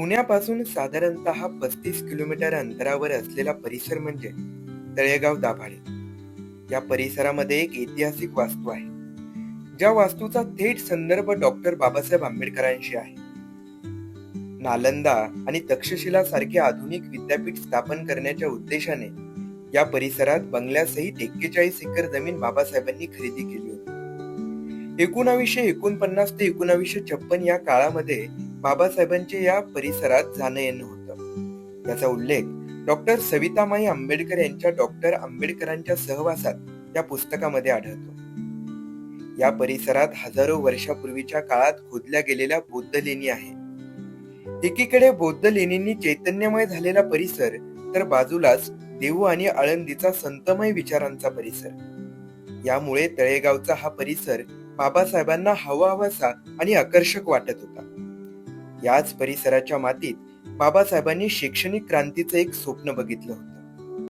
पुण्यापासून साधारणतः पस्तीस किलोमीटर अंतरावर असलेला परिसर म्हणजे तळेगाव दाभाडे. या परिसरामध्ये एक ऐतिहासिक वास्तू आहे. ज्या वास्तूचा थेट संदर्भ डॉक्टर बाबासाहेब आंबेडकरांशी आहे. नालंदा आणि तक्षशिला सारखे आधुनिक विद्यापीठ स्थापन करण्याच्या उद्देशाने या परिसरात बंगल्यासहित एक्केचाळीस एकर जमीन बाबासाहेबांनी खरेदी केली होती. एकोणावीसशे एकोणपन्नास ते एकोणावीसशे छप्पन या काळामध्ये बाबासाहेबांचे या परिसरात जाणं येणं होतं. याचा उल्लेख डॉक्टर सवितामाई आंबेडकर यांच्या डॉक्टर आंबेडकरांच्या सहवासात या पुस्तकामध्ये आढळतो. या परिसरात हजारो वर्षापूर्वीच्या काळात खोदल्या गेलेल्या बौद्ध लेणी आहे एकीकडे बौद्ध लेणींनी चैतन्यमय झालेला परिसर तर बाजूलाच देहू आणि आळंदीचा संतमय विचारांचा परिसर. यामुळे तळेगावचा हा परिसर बाबासाहेबांना हवा हवासा आणि आकर्षक वाटत होता. याच परिसराच्या मातीत बाबासाहेबांनी शैक्षणिक क्रांतीचं एक स्वप्न बघितलं होतं.